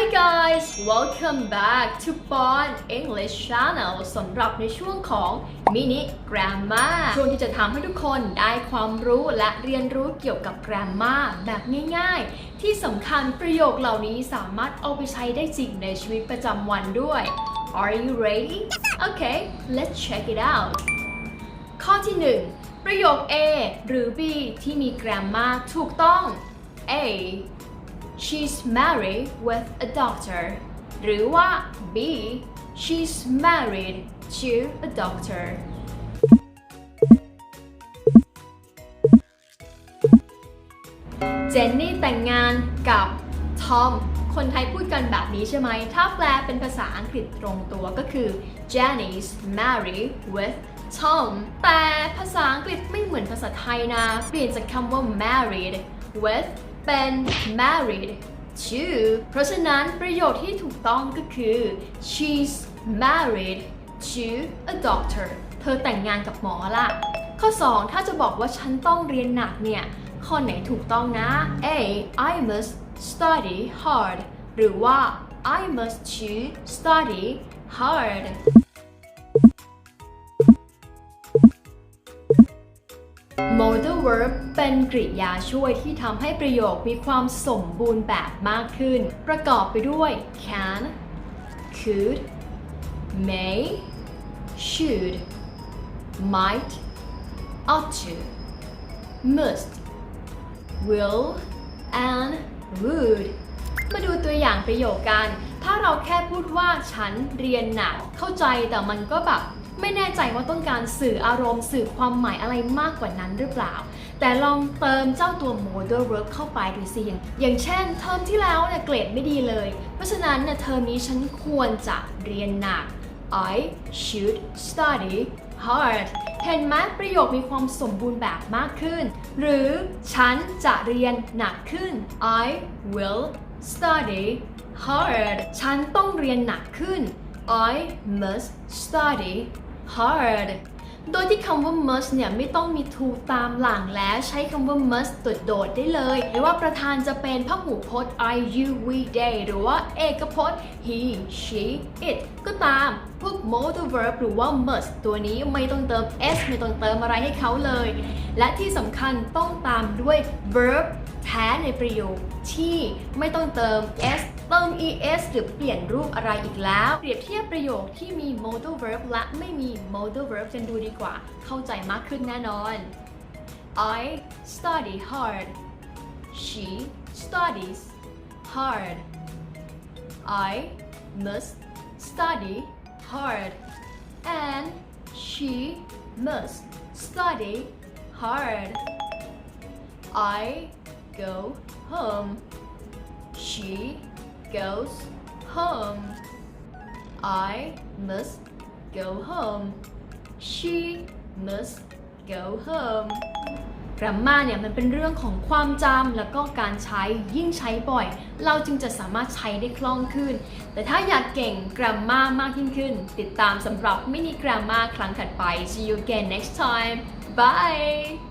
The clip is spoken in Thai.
Hi guys welcome back to Bond English Channel สำหรับในช่วงของ Mini Grammar ช่วงที่จะทำให้ทุกคนได้ความรู้และเรียนรู้เกี่ยวกับ Grammar แบบง่ายๆ ที่สำคัญประโยคเหล่านี้สามารถเอาไปใช้ได้จริงในชีวิตประจำวันด้วย Are you ready? Okay let's check it out ข้อที่ 1 ประโยค A หรือ B ที่มี grammar ถูกต้อง A she's married with a doctor หรือว่า B she's married to a doctor เจนนี่แต่งงานกับทอม คนไทยพูดกันแบบนี้ใช่ไหม ถ้าแปลเป็นภาษาอังกฤษตรงตัวก็คือ Jenny's married with Tom แต่ภาษาอังกฤษไม่เหมือนภาษาไทยนะ เปลี่ยนจากคำว่า married with เป็น married to เพราะฉะนั้นประโยคที่ถูกต้องก็คือ she's married to a doctor เธอแต่งงานกับหมอละข้อ 2 ถ้าจะบอกว่าฉันต้องเรียนหนักเนี่ย ข้อไหนถูกต้องนะ A I must study hard หรือว่า I must to study hard modal verb เป็นกริยาช่วยที่ทำให้ประโยคมีความสมบูรณ์แบบมากขึ้น ประกอบไปด้วย can could may should might ought to must will and would มาดูตัวอย่างประโยคกัน ถ้าเราแค่พูดว่าฉันเรียนหนัก เข้าใจแต่มันก็แบบ ไม่แน่ใจว่าต้องการสื่ออารมณ์ สื่อความหมายอะไรมากกว่านั้นหรือเปล่า แต่ลองเติมเจ้าตัว modal verb เข้าไปดูสิอย่างอย่างเช่น เทอมที่แล้วเนี่ยเกรดไม่ดีเลย เพราะฉะนั้นเนี่ยเทอมนี้ฉันควรจะเรียนหนัก I should study hard เห็นไหมประโยคมีความสมบูรณ์แบบมากขึ้น หรือฉันจะเรียนหนักขึ้น I will study hard ฉันต้องเรียนหนักขึ้น I must study hard โดยที่คำว่า must เนี่ยไม่ต้องมี to ตามหลังแล้วใช้คำว่า must โดดๆได้เลยไม่ว่าประธานจะเป็นพหูพจน์ I you we they หรือว่าเอกพจน์ he she it ก็ตาม พวก modal verb หรือว่า must ตัวนี้ไม่ต้องเติม s ไม่ต้องเติมอะไรให้เขาเลย และที่สำคัญต้องตามด้วย verb แท้ในประโยคที่ไม่ต้องเติม s เติม es หรือเปลี่ยนรูปอะไรอีกแล้ว เปรียบเทียบประโยคที่มี modal verb และไม่มี modal verb กันดูดีกว่า เข้าใจมากขึ้นแน่นอน I study hard she studies hard I must study hard and she must study hard I go home. She goes home. I must go home. She must go home กราฟมาเนี่ยมันเป็นเรื่องของความจำแล้วก็การใช้ยิ่งใช้บ่อย เราจึงจะสามารถใช้ได้คล่องขึ้น แต่ถ้าอยากเก่งกราฟมามากยิ่งขึ้น ติดตามสำหรับมินิกราฟมาครั้งถัดไป See you again next time bye